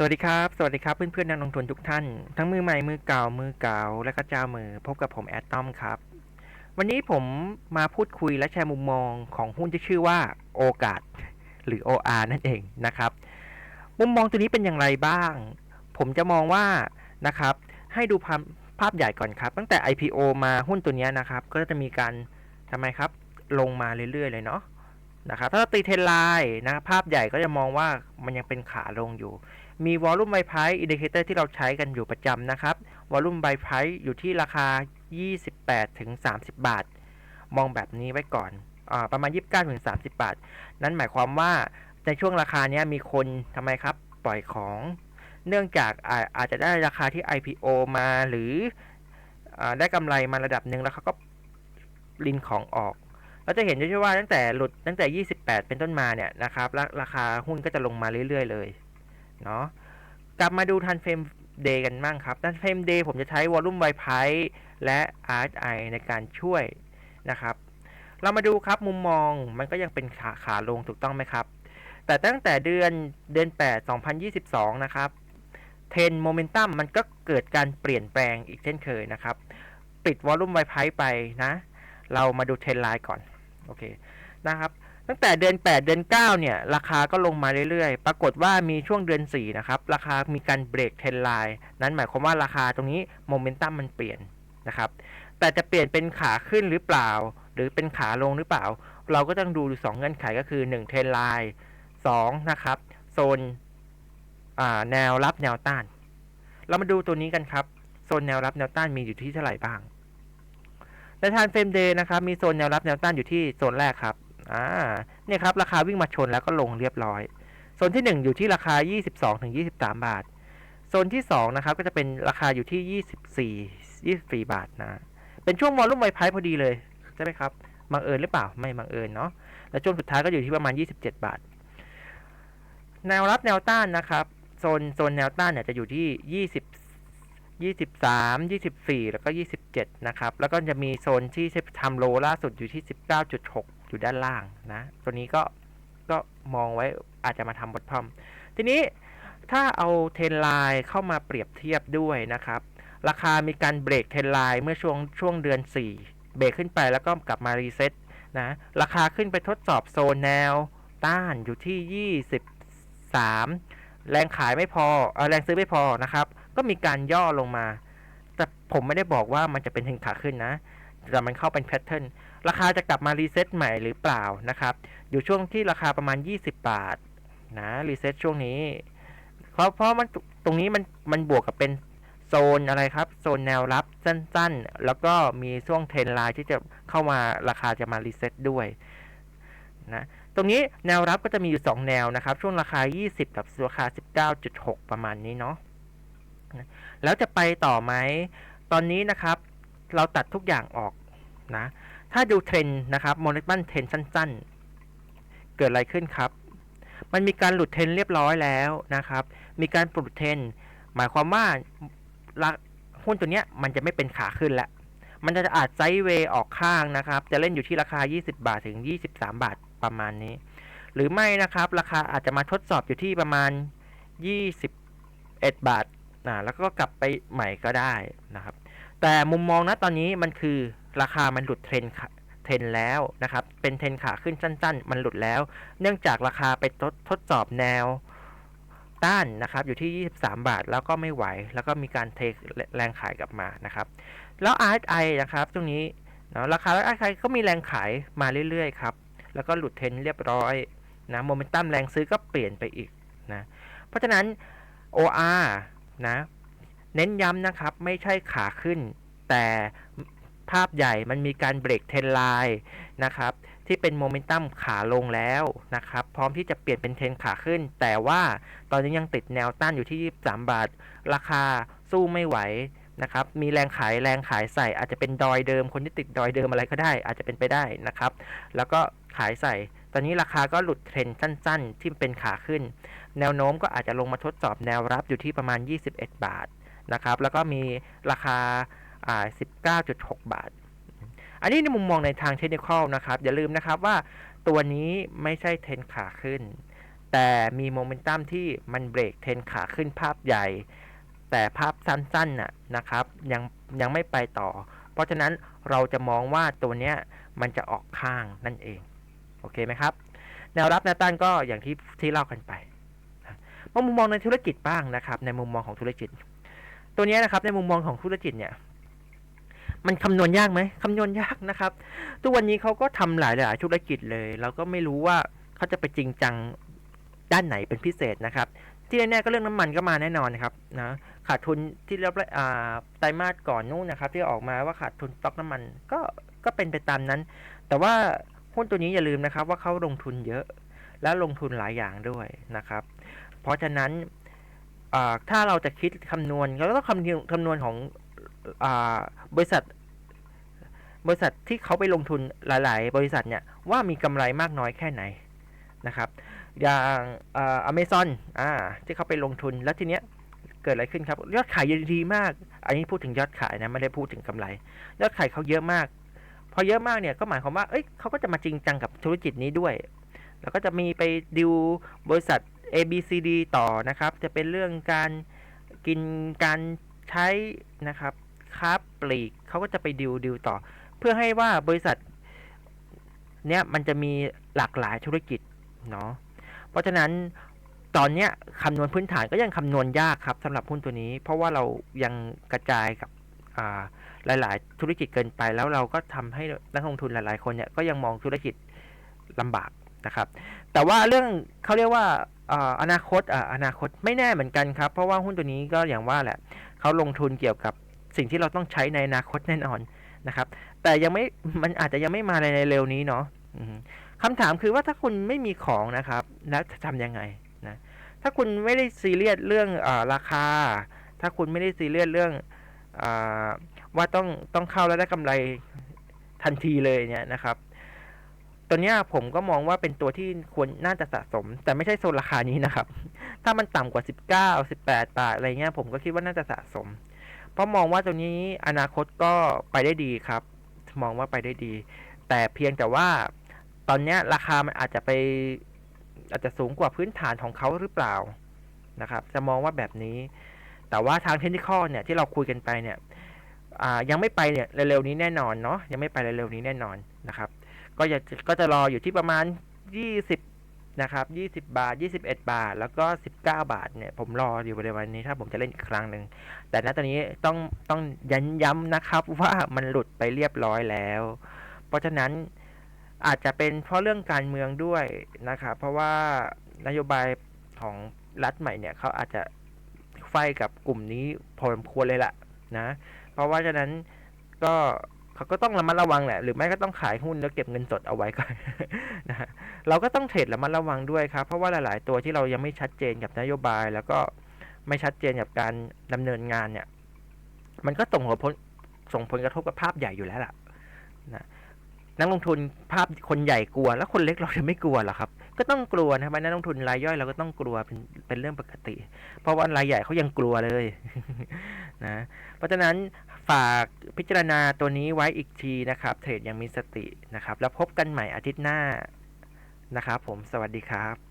สวัสดีครับ สวัสดีครับเพื่อนๆนักลงทุนทุกท่าน ทั้งมือใหม่มือเก่ามือเก่าและก็เจ้ามือพบกับผมแอดตอมครับ วันนี้ผมมาพูดคุยและแชร์มุมมองของหุ้นที่ชื่อว่าโอกาส หรือ OR นั่นเองนะครับ มุมมองตัวนี้เป็นอย่างไรบ้าง ผมจะมองว่านะครับ ให้ดูภาพภาพใหญ่ก่อนครับ ตั้งแต่ IPO มาหุ้นตัวนี้นะครับ ก็จะมีการทำไมครับ ลงมาเรื่อยๆเลยเนาะ นะครับถ้าตีเทรนไลน์นะภาพใหญ่ก็จะมองว่ามันยังเป็นขาลงอยู่ มีวอลลุ่มไบไพรอินดิเคเตอร์ที่เราใช้กันอยู่ประจำนะครับวอลลุ่มไบไพรอยู่ที่ราคา 28ถึง30 บาท มองแบบนี้ไว้ก่อนอประมาณ 29ถึง30 บาท นั่นหมายความว่าในช่วงราคานี้มีคนทำไมครับปล่อยของ เนื่องจากอาอาจจะได้ราคาที่ IPO มาหรืออได้กำไรมาระดับหนึ่งแล้วเขาก็ลินของออก เราจะเห็นได้ว่าตั้งแต่หลุดตั้งแต่ 28 เป็นต้นมาเนี่ยนะครับราราคาหุ้นก็จะลงมาเรื่อย ๆ เลยเนาะกลับมาดูทันเฟรมเดย์กันบ้างครับทันเฟรมเดย์ผมจะใช้วอลลุ่มไวไพและ RSI ในการช่วยนะครับ เรามาดูครับมุมมองมันก็ยังเป็นขาขาลงถูกต้องไหมครับ แต่ตั้งแต่เดือนเดือน 8 2022 นะครับเทรนโมเมนตัมมันก็เกิดการเปลี่ยนแปลงอีกเช่นเคยนะครับ ปิดวอลลุ่มไวไพไปนะ เรามาดูเทรนไลน์ก่อน โอเคนะครับ ตั้งแต่เดือน 8 เดือน 9 เนี่ย ราคาก็ลงมาเรื่อยๆ ปรากฏว่ามีช่วงเดือน 4 นะครับ ราคามีการเบรกเทรนไลน์นั้นหมายความว่าราคาตรงนี้โมเมนตัมมันเปลี่ยนนะครับ แต่จะเปลี่ยนเป็นขาขึ้นหรือเปล่า หรือเป็นขาลงหรือเปล่า เราก็ต้องดู 2 เงื่อนไขก็คือ 1 เทรนไลน์2นะครับโซนแนวรับแนวต้าน เรามาดูตัวนี้กันครับ โซนแนวรับแนวต้านมีอยู่ที่เท่าไหร่บ้าง ในทานเฟรมเดย์นะครับมีโซนแนวรับแนวต้านอยู่ที่โซนแรกครับอ่าเนี่ยครับราคาวิ่งมาชนแล้วก็ลงเรียบร้อย โซนที่ 1 อยู่ที่ราคา 22-23 บาท โซนที่2นะครับก็จะเป็นราคาอยู่ที่ 24 24 บาทนะ เป็นช่วงวอลลุ่มไวไพพอดีเลยใช่ไหมครับบังเอิญหรือเปล่าไม่บังเอิญเนาะและช่วงสุดท้ายก็อยู่ที่ประมาณ 27 บาท แนวรับแนวต้านนะครับโซนโซนแนวต้านเนี่ยจะอยู่ที่ 20 23 24 แล้วก็ 27 นะครับ แล้วก็จะมีโซนที่ทำโลล่าสุดอยู่ที่ 19.6 อยู่ด้านล่างนะ ตัวนี้ก็ก็มองไว้อาจจะมาทำบทพร่อม ทีนี้ถ้าเอาเทรนไลน์เข้ามาเปรียบเทียบด้วยนะครับ ราคามีการเบรกเทรนไลน์เมื่อช่วงช่วงเดือน 4 เบรกขึ้นไปแล้วก็กลับมารีเซ็ตนะ ราคาขึ้นไปทดสอบโซนแนวต้านอยู่ที่ 23 แรงขายไม่พอเออแรงซื้อไม่พอนะครับ ก็มีการย่อลงมา แต่ผมไม่ได้บอกว่ามันจะเป็นเทรนขาขึ้นนะ แต่มันเข้าเป็นแพทเทิร์นราคาจะกลับมารีเซ็ตใหม่หรือเปล่านะครับ อยู่ช่วงที่ราคาประมาณ 20 บาทนะรีเซ็ตช่วงนี้ เพราะเพราะมันตรงนี้มันมันบวกกับเป็นโซนอะไรครับ โซนแนวรับสั้นๆ แล้วก็มีช่วงเทรนไลน์ที่จะเข้ามาราคาจะมารีเซ็ตด้วยนะตรงนี้แนวรับก็จะมีอยู่ 2 แนวนะครับ ช่วงราคา 20 กับราคา 19.6 ประมาณนี้เนาะ แล้วจะไปต่อไหม ตอนนี้นะครับ เราตัดทุกอย่างออกนะ ถ้าดูเทรนด์นะครับโมเลมันเทรนสั้น ๆ เกิดอะไรขึ้นครับ มันมีการหลุดเทรนเรียบร้อยแล้วนะครับ มีการปลุดเทรนหมายความว่าหุ้นตัวเนี้ยมันจะไม่เป็นขาขึ้นแล้วมันจะอาจไซด์เวย์ออกข้างนะครับ จะเล่นอยู่ที่ราคา 20 บาทถึง 23 บาทประมาณนี้ หรือไม่นะครับ ราคาอาจจะมาทดสอบอยู่ที่ประมาณ 21 บาท นะแล้วก็กลับไปใหม่ก็ได้นะครับ แต่มุมมองนะตอนนี้มันคือราคามันหลุดเทรนเทรนแล้วนะครับ เป็นเทรนขาขึ้นสั้น ๆ มันหลุดแล้ว เนื่องจากราคาไปทดทดสอบแนวต้านนะครับ อยู่ที่ 23 บาทแล้วก็ไม่ไหว แล้วก็มีการเทแรงขายกลับมานะครับ แล้ว RSI นะครับตรงนี้นะราคา RSI ก็มีแรงขายมาเรื่อยๆครับ แล้วก็หลุดเทรนเรียบร้อยนะโมเมนตัมแรงซื้อก็เปลี่ยนไปอีกนะ เพราะฉะนั้น OR นะ เน้นย้ำนะครับ ไม่ใช่ขาขึ้น แต่ภาพใหญ่มันมีการเบรกเทรนไลน์นะครับ ที่เป็นโมเมนตัมขาลงแล้วนะครับ พร้อมที่จะเปลี่ยนเป็นเทรนขาขึ้น แต่ว่าตอนนี้ยังติดแนวต้านอยู่ที่ 23 บาท ราคาสู้ไม่ไหวนะครับ มีแรงขายแรงขายใส่ อาจจะเป็นดอยเดิม คนที่ติดดอยเดิมอะไรก็ได้ อาจจะเป็นไปได้นะครับ แล้วก็ขายใส่ ตอนนี้ราคาก็หลุดเทรนสั้น ๆ ที่เป็นขาขึ้น แนวโน้มก็อาจจะลงมาทดสอบแนวรับอยู่ที่ประมาณ 21 บาทนะครับ แล้วก็มีราคาา19.6 บาท อันนี้ในมุมมองในทางเทคนิคนะครับ อย่าลืมนะครับว่าตัวนี้ไม่ใช่เทนขาขึ้น แต่มีโมเมนตัมที่มันเบรกเทนขาขึ้นภาพใหญ่ แต่ภาพสั้นๆน่ะนะครับยังยังไม่ไปต่อ เพราะฉะนั้นเราจะมองว่าตัวเนี้ยมันจะออกข้างนั่นเอง โอเคไหมครับ แนวรับแนวต้านก็อย่างที่ที่เล่ากันไป มามุมมองในธุรกิจบ้างนะครับ ในมุมมองของธุรกิจ ตัวนี้นะครับ ในมุมมองของธุรกิจเนี่ย มันคำนวณยากไหมคำนวณยากนะครับ ทุกวันนี้เขาก็ทำหลายหลายธุรกิจเลย เราก็ไม่รู้ว่าเขาจะไปจริงจังด้านไหนเป็นพิเศษนะครับ ที่แน่ๆก็เรื่องน้ำมันก็มาแน่นอนนะครับนะขาดทุนที่เราอ่าไตรมาสก่อนนู้นนะครับ ที่ออกมาว่าขาดทุนสต็อกน้ำมันก็ก็เป็นไปตามนั้น แต่ว่าหุ้นตัวนี้อย่าลืมนะครับ ว่าเขาลงทุนเยอะและลงทุนหลายอย่างด้วยนะครับ ราะฉะนั้นถ้าเราจะคิดคำนวณเราก็ต้องคำนวณคำนวณของอบริษัท บริษัทที่เขาไปลงทุนหลาย ๆ บริษัทเนี่ยว่ามีกำไรมากน้อยแค่ไหนนะครับ อย่างอเมซอนอ่าที่เขาไปลงทุนแล้วทีเนี้ยเกิดอะไรขึ้นครับ ยอดขายดีมาก อันนี้พูดถึงยอดขายนะไม่ได้พูดถึงกำไร ยอดขายเขาเยอะมาก พอเยอะมากเนี่ยก็หมายความว่าเอ้ยเขาก็จะมาจริงจังกับธุรกิจนี้ด้วย แล้วก็จะมีไปดิวบริษัท A B C D ต่อนะครับ จะเป็นเรื่องการกินการใช้นะครับค้าปลีกเขาก็จะไปดิวดิวต่อ เพื่อให้ว่าบริษัทเนี้ยมันจะมีหลากหลายธุรกิจเนาะเพราะฉะนั้นตอนเนี้ยคำนวณพื้นฐานก็ยังคำนวณยากครับสำหรับหุ้นตัวนี้ เพราะว่าเรายังกระจายกับอ่าหลาย ๆ ธุรกิจเกินไป แล้วเราก็ทำให้นักลงทุนหลาย ๆ คนเนี่ยก็ยังมองธุรกิจลำบากนะครับ แต่ว่าเรื่องเขาเรียกว่า อนาคตอนาคตไม่แน่เหมือนกันครับ เพราะว่าหุ้นตัวนี้ก็อย่างว่าแหละเขาลงทุนเกี่ยวกับสิ่งที่เราต้องใช้ในอนาคตแน่นอนนะครับ แต่ยังไม่มันอาจจะยังไม่มาในเร็วนี้เนาะคำถามคือว่าถ้าคุณไม่มีของนะครับ แล้วจะทำยังไงนะถ้าคุณไม่ได้ซีเรียสเรื่องอราคา ถ้าคุณไม่ได้ซีเรียสเรื่องอว่าต้องต้องเข้าแล้วได้กำไรทันทีเลยเนี่ยนะครับ ตัวเนี้ยผมก็มองว่าเป็นตัวที่ควรน่าจะสะสม แต่ไม่ใช่โซนราคานี้นะครับ ถ้ามันต่ำกว่า 19 18 บาทอะไรเงี้ยผมก็คิดว่าน่าจะสะสม เพราะมองว่าตัวนี้อนาคตก็ไปได้ดีครับ มองว่าไปได้ดี แต่เพียงแต่ว่าตอนนี้ราคามันอาจจะไปอาจจะสูงกว่าพื้นฐานของเขาหรือเปล่านะครับ จะมองว่าแบบนี้ แต่ว่าทางเทคนิคเนี่ยที่เราคุยกันไปเนี่ยยังไม่ไปเนี่ยเร็วๆนี้แน่นอนเนาะยังไม่ไปเร็วๆนี้แน่นอนนะครับ ก็จะก็จะรออยู่ที่ประมาณ 20 นะครับ 20 บาท 21 บาท แล้วก็ 19 บาทเนี่ย ผมรออยู่บริเวณนี้ถ้าผมจะเล่นอีกครั้งหนึ่ง แต่ณตอนนี้ต้องต้องยันย้ำนะครับว่ามันหลุดไปเรียบร้อยแล้ว เพราะฉะนั้นอาจจะเป็นเพราะเรื่องการเมืองด้วยนะครับ เพราะว่านโยบายของรัฐใหม่เนี่ยเขาอาจจะไฟกับกลุ่มนี้พอสมควรเลยล่ะนะ เพราะว่าฉะนั้นก็ เขาก็ต้องระมัดระวังแหละ หรือไม่ก็ต้องขายหุ้นแล้วเก็บเงินสดเอาไว้ก่อนนะฮะเราก็ต้องเทรดระมัดระวังด้วยครับ เพราะว่าหลาย ๆ ตัวที่เรายังไม่ชัดเจนกับนโยบาย แล้วก็ไม่ชัดเจนกับการดำเนินงานเนี่ย มันก็ส่งผลส่งผลกระทบกับภาพใหญ่อยู่แล้วล่ะนะนักลงทุนภาพคนใหญ่กลัว แล้วคนเล็กเราจะไม่กลัวหรอครับ ก็ต้องกลัวนะครับนักลงทุนรายย่อยเราก็ต้องกลัวเป็นเป็นเรื่องปกติ เพราะว่ารายใหญ่เขายังกลัวเลยนะเพราะฉะนั้นฝากพิจารณาตัวนี้ไว้อีกทีนะครับ เทรดยังมีสตินะครับ แล้วพบกันใหม่อาทิตย์หน้านะครับผมสวัสดีครับ